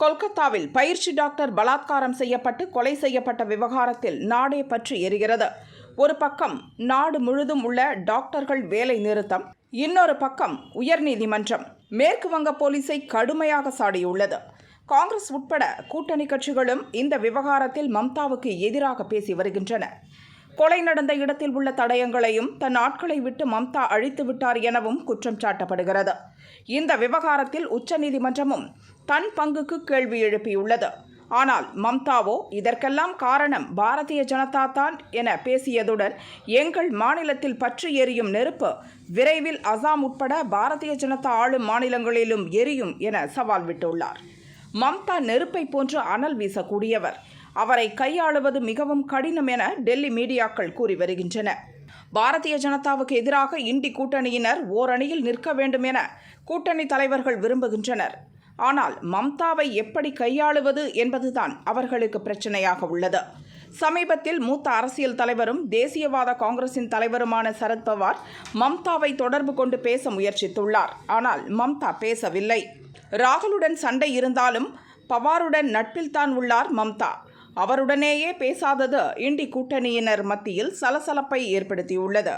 கொல்கத்தாவில் பயிற்சி டாக்டர் பலாத்காரம் செய்யப்பட்டு கொலை செய்யப்பட்ட விவகாரத்தில் நாடே பற்றி எரிகிறது. ஒரு பக்கம் நாடு முழுதும் உள்ள டாக்டர்கள் வேலை நிறுத்தம் இன்னொரு பக்கம் உயர்நீதிமன்றம் மேற்கு வங்க போலீஸை கடுமையாக சாடியுள்ளது. காங்கிரஸ் உட்பட கூட்டணி கட்சிகளும் இந்த விவகாரத்தில் மம்தாவுக்கு எதிராக பேசி வருகின்றன. கொலை நடந்த இடத்தில் உள்ள தடயங்களையும் தன் ஆட்களை விட்டு மம்தா அழித்து விட்டார் எனவும் குற்றம் சாட்டப்படுகிறது. இந்த விவகாரத்தில் உச்சநீதிமன்றமும் தன் பங்குக்கு கேள்வி எழுப்பியுள்ளது. ஆனால் மம்தாவோ இதற்கெல்லாம் காரணம் பாரதிய ஜனதா தான் என பேசியதுடன் எங்கள் மாநிலத்தில் பற்றி எரியும் நெருப்பு விரைவில் அசாம் உட்பட பாரதிய ஜனதா ஆளும் மாநிலங்களிலும் எரியும் என சவால் விட்டுள்ளார். மம்தா நெருப்பை போன்று அனல் வீசக்கூடியவர். அவரை கையாளுவது மிகவும் கடினம் என டெல்லி மீடியாக்கள் கூறி வருகின்றன. பாரதிய ஜனதாவுக்கு எதிராக இண்டி கூட்டணியினர் ஓரணியில் நிற்க வேண்டும் என கூட்டணி தலைவர்கள் விரும்புகின்றனர். ஆனால் மம்தாவை எப்படி கையாளுவது என்பதுதான் அவர்களுக்கு பிரச்சனையாக உள்ளது. சமீபத்தில் மூத்த அரசியல் தலைவரும் தேசியவாத காங்கிரசின் தலைவருமான சரத்பவார் மம்தாவை தொடர்பு கொண்டு பேச முயற்சித்துள்ளார். ஆனால் மம்தா பேசவில்லை. ராகுலுடன் சண்டை இருந்தாலும் பவாருடன் நட்பில்தான் உள்ளார் மம்தா. அவருடனேயே பேசாதது இண்டி கூட்டணியினர் மத்தியில் சலசலப்பை ஏற்படுத்தியுள்ளது.